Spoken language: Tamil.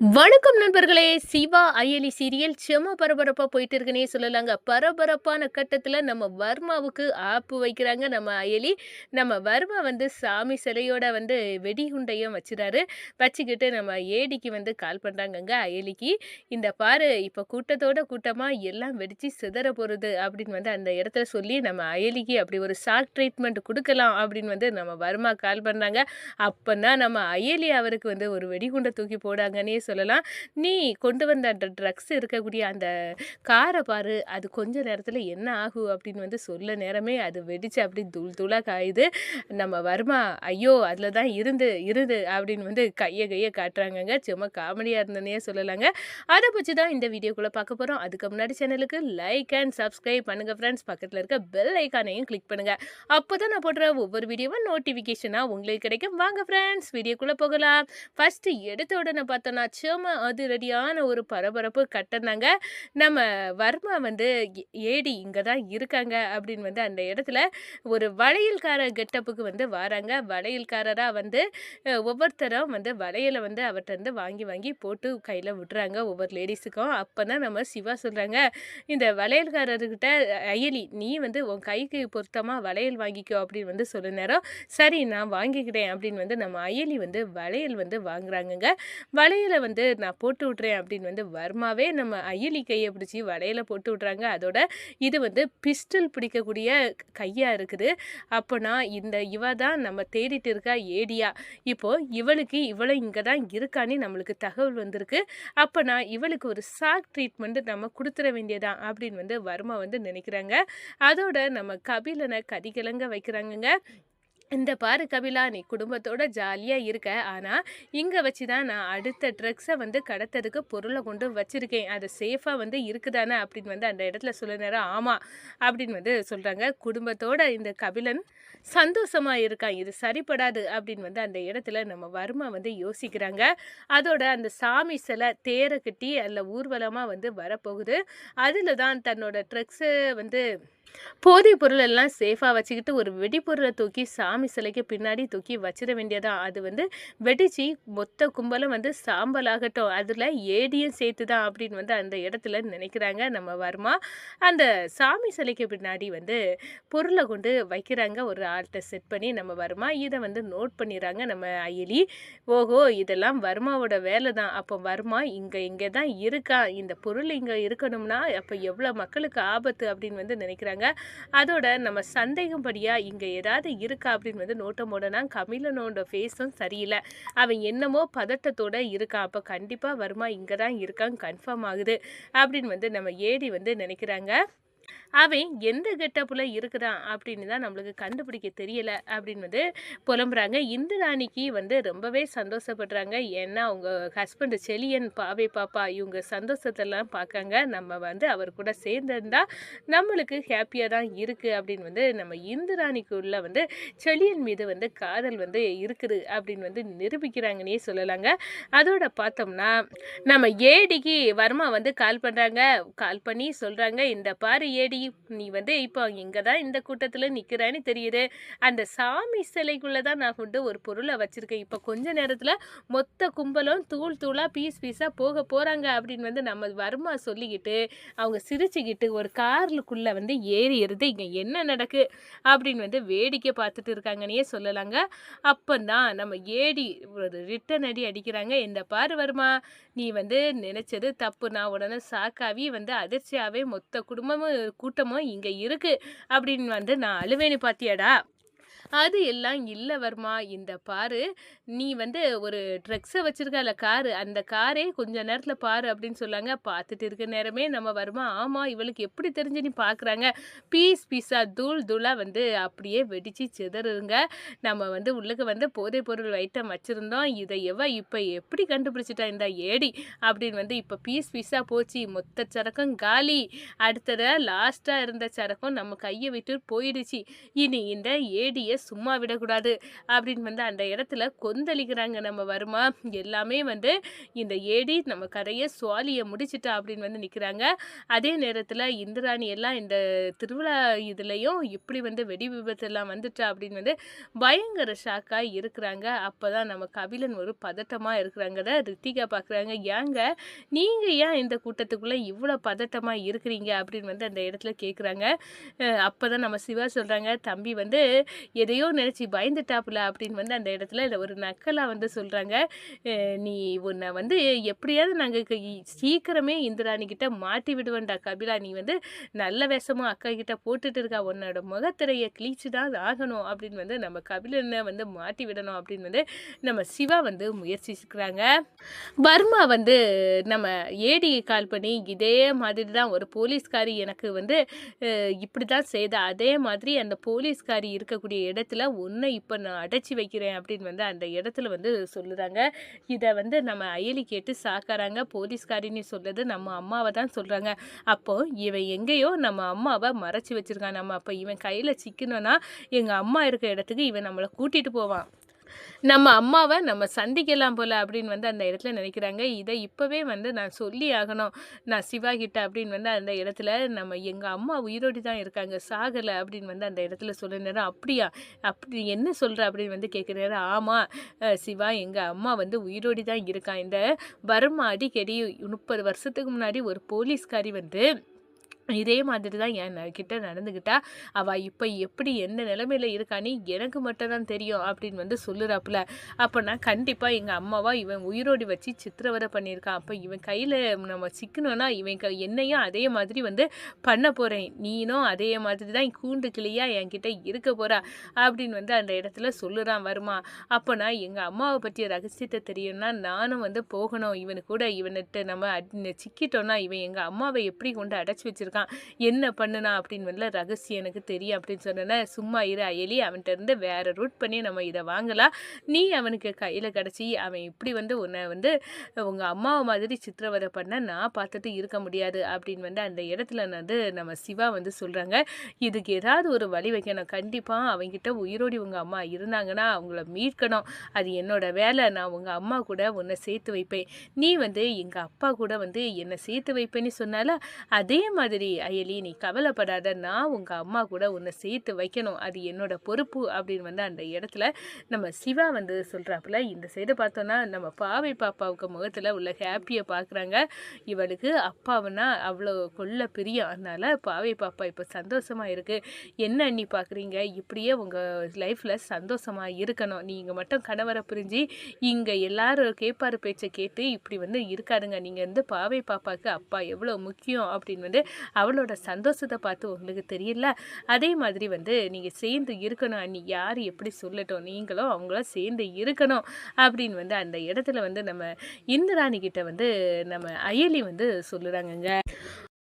வணக்கம் நண்பர்களே. சிவா அயலி சீரியல் செம பரபரப்பாக போயிட்டு இருக்குன்னே சொல்லலாங்க. பரபரப்பான கட்டத்தில் நம்ம வர்மாவுக்கு ஆப்பு வைக்கிறாங்க நம்ம அயலி. நம்ம வர்மா வந்து சாமி சிலையோட வந்து வெடிகுண்டையும் வச்சுறாரு. வச்சுக்கிட்டு நம்ம ஏடிக்கு வந்து கால் பண்ணுறாங்கங்க அயலிக்கு. இந்த பாரு இப்போ கூட்டத்தோட கூட்டமாக எல்லாம் வெடித்து சிதற போகிறது அப்படின்னு வந்து அந்த இடத்துல சொல்லி நம்ம அயலிக்கு அப்படி ஒரு ஷாக் ட்ரீட்மெண்ட் கொடுக்கலாம் அப்படின்னு வந்து நம்ம வர்மா கால் பண்ணாங்க அப்போ தான் நம்ம அயலி அவருக்கு வந்து ஒரு வெடிகுண்டை தூக்கி போடாங்கன்னே சொல்லலாம். நீ கொண்டு வந்த அந்த ட்ரக்ஸ் இருக்கக்கூடிய அந்த காரை பாரு அது கொஞ்ச நேரத்தில் என்ன ஆகும் அப்படின்னு வந்து சொல்ல நேரமே அது வெடிச்சு அப்படி துள் தூளாக காயுது. நம்ம வருமா ஐயோ அதில் தான் இருந்து இருந்து அப்படின்னு வந்து கையை கையை காட்டுறாங்கங்க. சும்மா காமெடியாக இருந்தனே சொல்லலாங்க. அதை பற்றி தான் இந்த வீடியோக்குள்ளே பார்க்க போகிறோம் அதுக்கு முன்னாடி சேனலுக்கு லைக் அண்ட் சப்ஸ்கிரைப் பண்ணுங்கள் ஃப்ரெண்ட்ஸ் பக்கத்தில் இருக்க பெல் ஐக்கானையும் கிளிக் பண்ணுங்கள் அப்போ தான் நான் போடுற ஒவ்வொரு வீடியோவும் நோட்டிஃபிகேஷனாக உங்களுக்கு கிடைக்கும். வாங்க ஃப்ரெண்ட்ஸ் வீடியோக்குள்ளே போகலாம். ஃபஸ்ட்டு எடுத்த உடனே பார்த்தோன்னா சும்மா அதிரடியான ஒரு பரபரப்பு கட்டினாங்க நம்ம வர்மா வந்து ஏ- ஏடி இங்கே தான் இருக்காங்க அப்படின்னு வந்து அந்த இடத்துல ஒரு வளையல்கார கெட்டப்புக்கு வந்து வராங்க. வளையல்காரராக வந்து ஒவ்வொருத்தரும் வந்து வளையலை வந்து அவர்கிட்ட இருந்து வாங்கி வாங்கி போட்டு கையில் விட்டுறாங்க ஒவ்வொரு லேடிஸுக்கும். அப்போ தான் நம்ம சிவா சொல்கிறாங்க இந்த வளையல்காரர்கிட்ட அயலி நீ வந்து உன் கைக்கு பொருத்தமாக வளையல் வாங்கிக்கோ அப்படின்னு வந்து சொல்ல நேரம் சரி நான் வாங்கிக்கிறேன் அப்படின்னு வந்து நம்ம அயலி வந்து வளையல் வந்து வாங்குறாங்கங்க. வளையலை வந்து நான் போட்டு விட்றேன் அப்படின்னு வந்து வர்மாவே நம்ம அயலி கையை பிடிச்சி வலையில் போட்டு விட்றாங்க அதோட இது வந்து பிஸ்டல் பிடிக்கக்கூடிய கையாக இருக்குது. அப்போனா இந்த இவ தான் நம்ம தேடிட்டு இருக்கா ஏடியா. இப்போது இவளுக்கு இவளை இங்கே தான் இருக்கான்னு நம்மளுக்கு தகவல் வந்திருக்கு. அப்போனா இவளுக்கு ஒரு சாக் ட்ரீட்மெண்ட் நம்ம கொடுத்துட வேண்டியதான் அப்படின்னு வந்து வர்மா வந்து நினைக்கிறாங்க. அதோட நம்ம கபிலனை கதிகலங்க வைக்கிறாங்கங்க. இந்த பாரு கபிலா நீ குடும்பத்தோட ஜாலியாக இருக்க. ஆனால் இங்கே வச்சு தான் நான் அடுத்த ட்ரக்ஸை வந்து கடத்ததுக்கு பொருளை கொண்டு வச்சுருக்கேன். அது சேஃபாக வந்து இருக்குதானே அப்படின்னு வந்து அந்த இடத்துல சொல்ல நேரம் ஆமாம் அப்படின்னு வந்து சொல்கிறாங்க குடும்பத்தோட இந்த கபிலன் சந்தோஷமாக இருக்கான். இது சரிப்படாது அப்படின்னு வந்து அந்த இடத்துல நம்ம வர்மா வந்து யோசிக்கிறாங்க. அதோட அந்த சாமி சிலை தேரை கட்டி அதில் ஊர்வலமாக வந்து வரப்போகுது. அதில் தான் தன்னோட ட்ரக்ஸு வந்து போதை பொருள் எல்லாம் சேஃபாக வச்சுக்கிட்டு ஒரு வெடிப்பொருளை தூக்கி சாமி சிலைக்கு பின்னாடி தூக்கி வச்சிட வேண்டியதான் அது வந்து வெடிச்சு மொத்த கும்பலும் வந்து சாம்பலாகட்டும். அதில் ஏடியும் சேர்த்து தான் அப்படின்னு வந்து அந்த இடத்துல நினைக்கிறாங்க நம்ம வர்மா. அந்த சாமி சிலைக்கு பின்னாடி வந்து பொருளை கொண்டு வைக்கிறாங்க ஒரு ஒரு ஆள்கிட்ட செட் பண்ணி நம்ம வருமா? இதை வந்து நோட் பண்ணிடுறாங்க நம்ம அயலி. ஓஹோ இதெல்லாம் வர்மாவோட வேலை தான். அப்போ வர்மா இங்கே இங்கே தான் இருக்கா? இந்த பொருள் இங்கே இருக்கணும்னா அப்போ எவ்வளோ மக்களுக்கு ஆபத்து அப்படின்னு வந்து நினைக்கிறாங்க. அதோட நம்ம சந்தேகப்படியாக இங்கே ஏதாவது இருக்கா அப்படின்னு வந்து நோட்டம் போடனா கமிலனோட ஃபேஸும் சரியில்லை. அவன் என்னமோ பதட்டத்தோட இருக்கா. அப்போ கண்டிப்பாக வருமா இங்கே தான் இருக்கான் கன்ஃபார்ம் ஆகுது அப்படின்னு வந்து நம்ம ஏடி வந்து நினைக்கிறாங்க. அவன் எந்த கெட்டப்பில் இருக்குதான் அப்படின்னு தான் நம்மளுக்கு கண்டுபிடிக்க தெரியல அப்படின்னு வந்து புலம்புறாங்க இந்துராணிக்கு வந்து ரொம்பவே சந்தோஷப்படுறாங்க. ஏன்னா அவங்க ஹஸ்பண்ட் செலியன் பாவை பாப்பா இவங்க சந்தோஷத்தெல்லாம் பார்க்காங்க நம்ம வந்து அவர் கூட சேர்ந்திருந்தா நம்மளுக்கு ஹாப்பியாக தான் இருக்குது அப்படின்னு வந்து நம்ம இந்துராணிக்குள்ள வந்து செலியன் மீது வந்து காதல் வந்து இருக்குது அப்படின்னு வந்து நிரூபிக்கிறாங்கன்னே சொல்லலாங்க. அதோட பார்த்தோம்னா நம்ம ஏடிக்கு வர்மா வந்து கால் பண்ணுறாங்க கால் பண்ணி சொல்கிறாங்க இந்த பாரு ஏடி நீ வந்து இப்போ இங்கே தான் இந்த கூட்டத்தில் நிற்கிறேன்னு தெரியுது அந்த சாமி சிலைக்குள்ளே தான் நான் கொண்டு ஒரு பொருளை வச்சுருக்கேன். இப்போ கொஞ்ச நேரத்தில் மொத்த கும்பலும் தூள் தூளாக பீஸ் பீஸாக போக போகிறாங்க அப்படின்னு வந்து நம்ம வருமா சொல்லிக்கிட்டு அவங்க சிரிச்சுக்கிட்டு ஒரு கார்லுக்குள்ளே வந்து ஏறி இங்கே என்ன நடக்கு? அப்படின்னு வந்து வேடிக்கை பார்த்துட்டு இருக்காங்கன்னே சொல்லலாங்க. அப்போ தான் நம்ம ஏடி ஒரு ரிட்டன் அடி அடிக்கிறாங்க. இந்த பாரு வருமா நீ வந்து நினச்சது தப்பு நான் உடனே சாக்காவி வந்து அதிர்ச்சியாகவே மொத்த குடும்பமும் கூட்டமும் இங்கே இருக்கு அப்படின்னு வந்து நான் அழுவேன்னு பார்த்தியாடா அது எல்லாம் இல்லை வர்மா இந்த பாரு. நீ வந்து ஒரு ட்ரக்ஸை வச்சுருக்கல காரு. அந்த காரே கொஞ்ச நேரத்தில் பாரு அப்படின்னு சொல்லாங்க. பார்த்துட்டு இருக்க நேரமே நம்ம வருமா ஆமாம் இவளுக்கு எப்படி தெரிஞ்சு நீ பார்க்குறாங்க பீஸ் பீஸாக தூள் தூளாக வந்து அப்படியே வெடித்து சிதறுங்க. நம்ம வந்து உள்ளுக்கு வந்து போதைப் பொருள் ஐட்டம் வச்சுருந்தோம். இதை எவ இப்போ எப்படி கண்டுபிடிச்சிட்டா இந்த ஏடி? அப்படின்னு வந்து இப்போ பீஸ் பீஸாக போச்சு. மொத்த சரக்கும் காலி. அடுத்ததை லாஸ்ட்டாக இருந்த சரக்கும் நம்ம கையை விட்டு போயிடுச்சு. இனி இந்த ஏடியை சும்மா விடக்கூடாது அப்படின்னு வந்து அந்த இடத்துல கொந்தளிக்கிறாங்க நம்ம வருமா. எல்லாமே வந்து இந்த ஏடி நம்ம கதையை சுவாலியை முடிச்சிட்டா அப்படின்னு வந்து நிற்கிறாங்க அதே நேரத்தில் இந்திராணி எல்லாம் இந்த திருவிழா இதுலேயும் இப்படி வந்து வெடி விபத்தெல்லாம் வந்துட்டா அப்படின்னு வந்து பயங்கர ஷாக்காக இருக்கிறாங்க. அப்போ தான் நம்ம கபிலன் ஒரு பதட்டமாக இருக்கிறாங்கத ரித்திகா பார்க்குறாங்க ஏங்க நீங்கள் ஏன் இந்த கூட்டத்துக்குள்ளே இவ்வளோ பதட்டமாக இருக்கிறீங்க அப்படின்னு வந்து அந்த இடத்துல கேட்குறாங்க அப்போ தான் நம்ம சிவா சொல்கிறாங்க தம்பி வந்து எதையோ நினச்சி பயந்துட்டாப்புல அப்படின்னு வந்து அந்த இடத்துல இதை ஒரு நக்கலாக வந்து சொல்கிறாங்க நீ உன்னை வந்து எப்படியாவது நாங்கள் சீக்கிரமே இந்திராணிகிட்ட மாட்டி விடுவேன்டா கபிலா. நீ வந்து நல்ல வேஷமாக அக்கா கிட்ட போட்டுட்டு இருக்கா. உன்னோட முகத்திரையை கிழிச்சு தான் ஆகணும் அப்படின்னு வந்து நம்ம கபிலனை வந்து மாட்டி விடணும் அப்படின்னு வந்து நம்ம சிவா வந்து முயற்சிக்கிறாங்க பர்மா வந்து நம்ம ஏடியை கால் பண்ணி இதே மாதிரி தான் ஒரு போலீஸ்காரி எனக்கு வந்து இப்படி தான் செய்த. அதே மாதிரி அந்த போலீஸ்காரி இருக்கக்கூடிய இடம் இடத்துல ஒன்றை இப்போ நான் அடைச்சி வைக்கிறேன் அப்படின்னு வந்து அந்த இடத்துல வந்து சொல்லுறாங்க. இதை வந்து நம்ம அயலி கேட்டு சாக்காராங்க போலீஸ்காரின்னு சொல்லுறது நம்ம அம்மாவை தான் சொல்கிறாங்க அப்போது இவன் எங்கேயோ நம்ம அம்மாவை மறைச்சி வச்சுருக்கான் நம்ம அப்போ இவன் கையில் சிக்கணும்னா எங்கள் அம்மா இருக்க இடத்துக்கு இவன் நம்மளை கூட்டிகிட்டு போவான். நம்ம அம்மாவை நம்ம சந்திக்கலாம் போல் அப்படின்னு வந்து அந்த இடத்துல நினைக்கிறாங்க. இதை இப்போவே வந்து நான் சொல்லி ஆகணும் நான் சிவா கிட்ட அப்படின்னு வந்து அந்த இடத்துல நம்ம எங்கள் அம்மா உயிரோடி தான் இருக்காங்க. சாகலை அப்படின்னு வந்து அந்த இடத்துல சொல்ல அப்படியா? அப்படி என்ன சொல்கிற அப்படின்னு வந்து கேட்குறாரு ஆமாம் சிவா எங்கள் அம்மா வந்து உயிரோடி தான் இருக்கான் இந்த பர்மா அடிக்கடி முப்பது வருஷத்துக்கு முன்னாடி ஒரு போலீஸ்காரி வந்து இதே மாதிரி தான் என் கிட்ட நடந்துக்கிட்டா அவள் இப்போ எப்படி எந்த நிலமையில இருக்கான்னு எனக்கு மட்டும் தான் தெரியும் அப்படின்னு வந்து சொல்லுறாப்புல. அப்போ நான் கண்டிப்பாக எங்கள் அம்மாவா இவன் உயிரோடி வச்சு சித்திரவதை பண்ணியிருக்கான் அப்போ இவன் கையில் நம்ம சிக்கணும்னா இவன் க என்னையும் அதே மாதிரி வந்து பண்ண போகிறேன் நீனும் அதே மாதிரி தான் கூண்டு கிளியாக என்கிட்ட இருக்க போகிறா அப்படின்னு வந்து அந்த இடத்துல சொல்லுறான் வருமா. அப்போ நான் எங்கள் அம்மாவை பற்றிய ரகசியத்தை தெரியும்னா நானும் வந்து போகணும். இவனு கூட இவன்கிட்ட நம்ம சிக்கிட்டோன்னா இவன் எங்கள் அம்மாவை எப்படி கொண்டு அடைச்சி வச்சிருக்கான் இருக்கான் என்ன பண்ணுனா அப்படின்னு வந்து ரகசியம் எனக்கு தெரியும் அப்படின்னு சொன்னேன்னா சும்மா இரு அயலி அவன்கிட்ட இருந்து வேற ரூட் பண்ணி நம்ம இதை வாங்கலாம். நீ அவனுக்கு கையில் கிடச்சி அவன் இப்படி வந்து உன்னை வந்து உங்கள் அம்மாவை மாதிரி சித்திரவதை பண்ண நான் பார்த்துட்டு இருக்க முடியாது அப்படின்னு வந்து அந்த இடத்துல வந்து நம்ம சிவா வந்து சொல்கிறாங்க இதுக்கு ஏதாவது ஒரு வழி வைக்கணும். கண்டிப்பாக அவங்ககிட்ட உயிரோடி உங்கள் அம்மா இருந்தாங்கன்னா அவங்கள மீட்கணும். அது என்னோட வேலை. நான் உங்கள் அம்மா கூட உன்னை சேர்த்து வைப்பேன். நீ வந்து எங்கள் அப்பா கூட வந்து என்னை சேர்த்து வைப்பேன்னு சொன்னால அதே மாதிரி சரி அயலி நீ கவலைப்படாத. நான் உங்கள் அம்மா கூட உன்னை சேர்த்து வைக்கணும். அது என்னோட பொறுப்பு அப்படின்னு வந்து அந்த இடத்துல நம்ம சிவா வந்து சொல்கிறாப்புல இந்த சைடு பார்த்தோன்னா நம்ம பாவை பாப்பாவுக்கு முகத்தில் உள்ள ஹாப்பியை பார்க்குறாங்க இவளுக்கு அப்பாவுனா அவ்வளோ கொள்ள பிரியம். அதனால் பாவை பாப்பா இப்போ சந்தோஷமாக இருக்குது என்ன அண்ணி பார்க்குறீங்க இப்படியே உங்கள் லைஃப்பில் சந்தோஷமாக இருக்கணும். நீங்கள் மட்டும் கணவரை புரிஞ்சு இங்கே எல்லாரும் கேப்பார் பேச்சை கேட்டு இப்படி வந்து இருக்காருங்க நீங்கள் வந்து பாவை பாப்பாவுக்கு அப்பா எவ்வளோ முக்கியம் அப்படின்னு வந்து அவளோட சந்தோஷத்தை பார்த்து உங்களுக்கு தெரியல அதே மாதிரி வந்து நீங்கள் சேர்ந்து இருக்கணும். அன்னி யார் எப்படி சொல்லட்டும்? நீங்களும் அவங்களும் சேர்ந்து இருக்கணும். அப்படின்னு வந்து அந்த இடத்துல வந்து நம்ம இந்திராணி கிட்ட வந்து நம்ம அயலி வந்து சொல்லுறாங்கங்க.